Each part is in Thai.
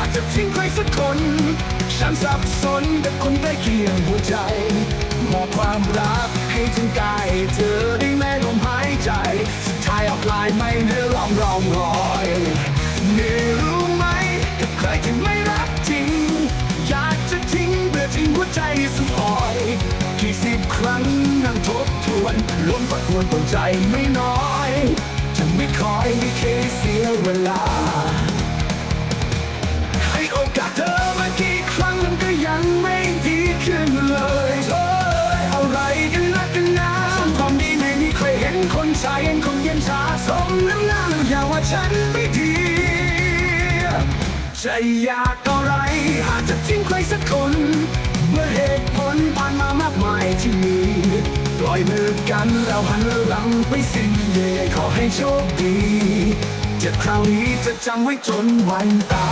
ากจะทิ้งใครสักคน ฉันสับสนกับคนใกล้เคียงหัวใจ มอบความรักให้ถึงกายเธอได้แม้ลมหายใจ สุดท้ายออกลายไม่เหลือลองรองรอยนี่รู้ไหมกับใครที่ไม่รักจริง อยากจะทิ้งเบื่อทิ้งหัวใจสุดอ่อยกี่สิบครั้งนั่งทบทวนล้วนประทวนปวดใจไม่น้อย จะอยากอะไร หากจะทิ้งใครสักคน เมื่อเหตุผลผ่านมามากมายที่มีปล่อยมือกันแล้วหันหลังไปสิ้นเย่ขอให้โชคดีเจ็บคราวนี้จะจำไว้จนวันตา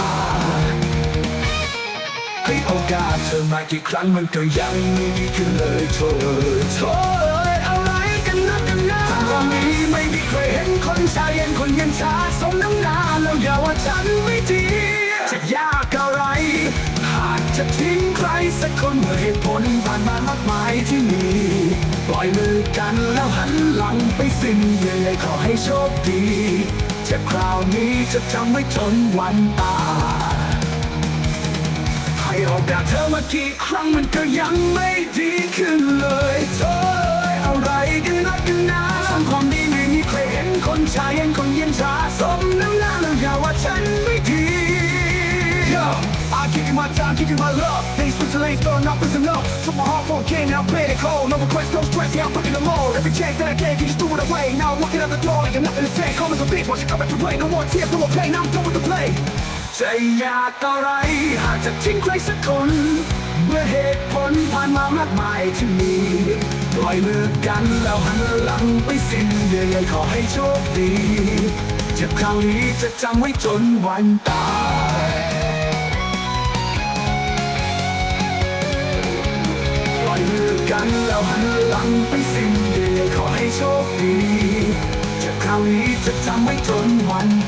ยให้โอกาสเธอมากี่ครั้งมันก็ยังไม่ดีขึ้นเลยโทษโทษอะไรกันนักกันหนาตอนนี้ไม่มีใครเห็นคนชายเย็นคนเย็นชาสมน้ำหน้าแล้วอย่าว่าฉัน นเมื่อเหตุผลผ่านมามากมายที่มี ปล่อยมือกันแล้วหันหลังไปสิ้นเย่ขอให้โชคดี เจ็บคราวนี้จะจำไว้จนวันตายให้โอกาสเธอมากี่ครั้งมันก็ยังไม่ดีขึ้นเลยเธออะไรกันนักกันหนาทำความดีไม่มีใครเห็นคนชายเห็นคนเย็นชาสมน้ำหน้าแล้วอย่าว่าฉันไม่ดี Yo, I give you my time, give you my love. These switch lanes, throwing up is enough. Took my heart for a game, now playing it cold. No request, no stress, yeah, I'm fucking the mode. Every chance that I gave, you just threw it away. Now I'm looking at the door, like I'm nothing to say. Calm as a bitch, once you come back to play. No more tears, no more pain, now I'm done with the play. จะอยากอะไรหากจะทิ้งใครสักคน เมื่อเหตุผลผ่านมามากมายที่มีปล่อยมือกันแล้วหันหลังไปสิ้นเดือนขอให้โชคดีเจ็บคราวนี้จะจำไว้จนวันตาย กันแล้วหันหลังไปสิ้นเดือนขอให้โชคดีจากคราวนี้จะจำไว้จนวันต